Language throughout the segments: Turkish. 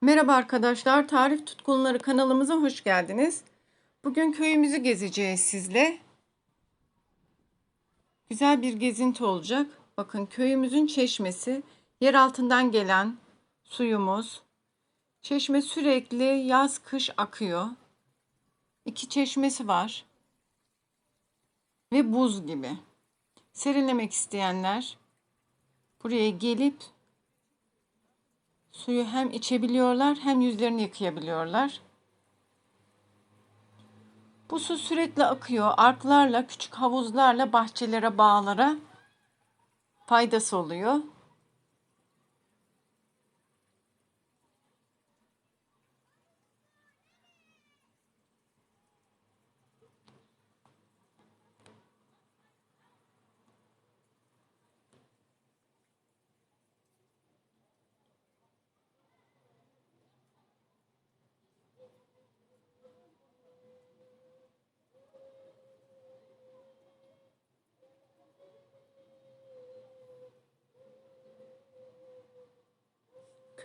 Merhaba arkadaşlar, Tarif Tutkunları kanalımıza hoş geldiniz. Bugün köyümüzü gezeceğiz sizle. Güzel bir gezinti olacak. Bakın köyümüzün çeşmesi, yer altından gelen suyumuz. Çeşme sürekli yaz kış akıyor. İki çeşmesi var. Ve buz gibi. Serinlemek isteyenler buraya gelip Suyu hem içebiliyorlar hem yüzlerini yıkayabiliyorlar. Bu su sürekli akıyor. Arklarla, küçük havuzlarla bahçelere, bağlara faydası oluyor.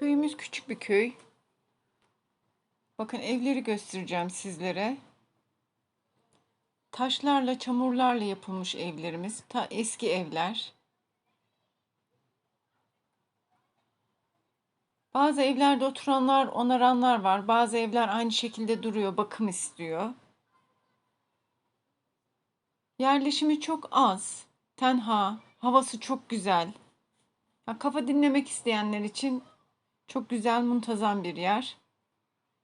Köyümüz küçük bir köy. Bakın evleri göstereceğim sizlere. Taşlarla, çamurlarla yapılmış evlerimiz. Ta eski evler. Bazı evlerde oturanlar, onaranlar var. Bazı evler aynı şekilde duruyor, bakım istiyor. Yerleşimi çok az. Tenha, havası çok güzel. Ya, kafa dinlemek isteyenler için çok güzel, muntazam bir yer.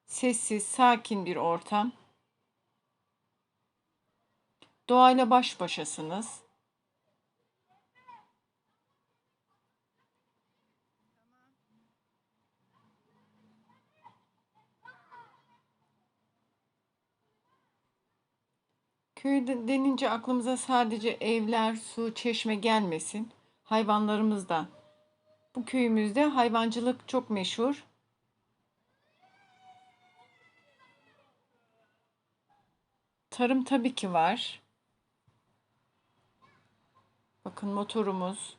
Sessiz, sakin bir ortam. Doğayla baş başasınız. Köy denince aklımıza sadece evler, su, çeşme gelmesin. Hayvanlarımız da. Bu köyümüzde hayvancılık çok meşhur. Tarım tabii ki var. Bakın motorumuz.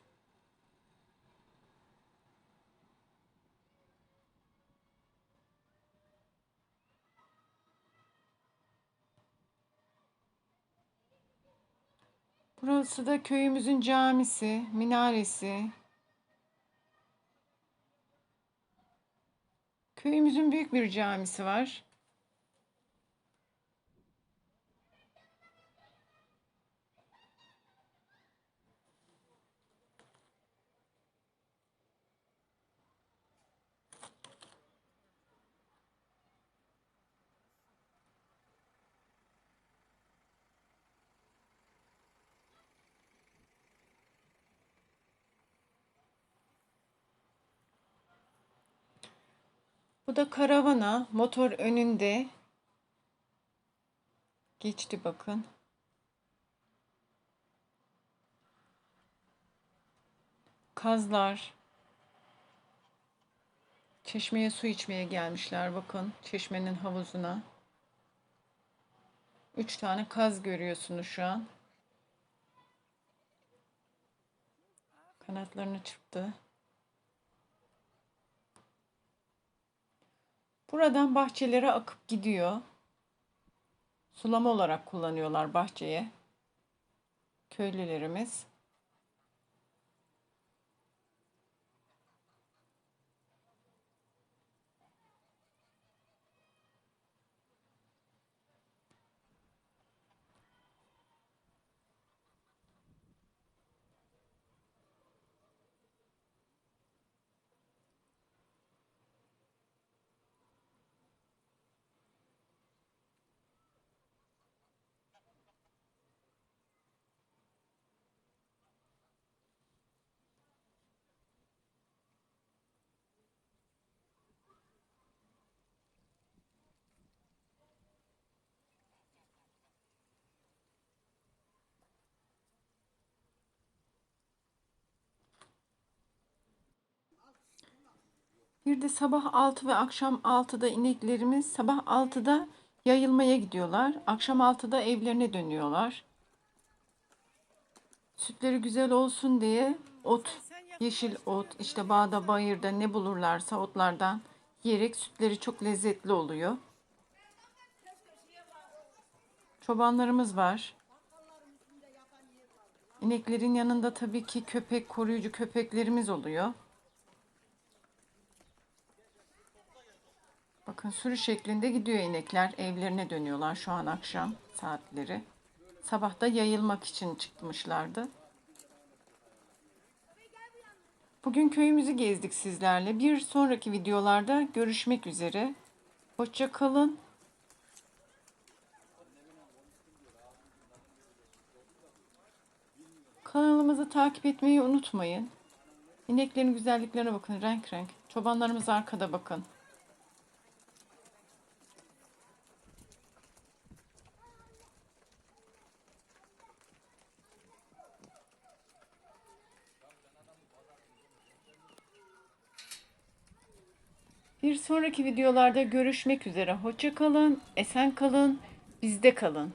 Burası da köyümüzün camisi, minaresi. Köyümüzün büyük bir camisi var. Bu da karavana. Motor önünde. Geçti bakın. Kazlar. Çeşmeye su içmeye gelmişler bakın. Çeşmenin havuzuna. Üç tane kaz görüyorsunuz şu an. Kanatlarını çırptı. Buradan bahçelere akıp gidiyor. Sulama olarak kullanıyorlar bahçeye. Köylülerimiz. Bir de sabah 6 ve akşam 6'da ineklerimiz sabah 6'da yayılmaya gidiyorlar. Akşam 6'da evlerine dönüyorlar. Sütleri güzel olsun diye ot, yeşil ot, işte bağda bayırda ne bulurlarsa otlardan Yiyerek sütleri çok lezzetli oluyor. Çobanlarımız var. İneklerin yanında tabii ki köpek, koruyucu köpeklerimiz oluyor. Bakın sürü şeklinde gidiyor inekler. Evlerine dönüyorlar şu an akşam saatleri. Sabah da yayılmak için çıkmışlardı. Bugün köyümüzü gezdik sizlerle. Bir sonraki videolarda görüşmek üzere. Hoşça kalın. Kanalımızı takip etmeyi unutmayın. İneklerin güzelliklerine bakın renk renk. Çobanlarımız arkada bakın. Bir sonraki videolarda görüşmek üzere. Hoşça kalın, esen kalın, bizde kalın.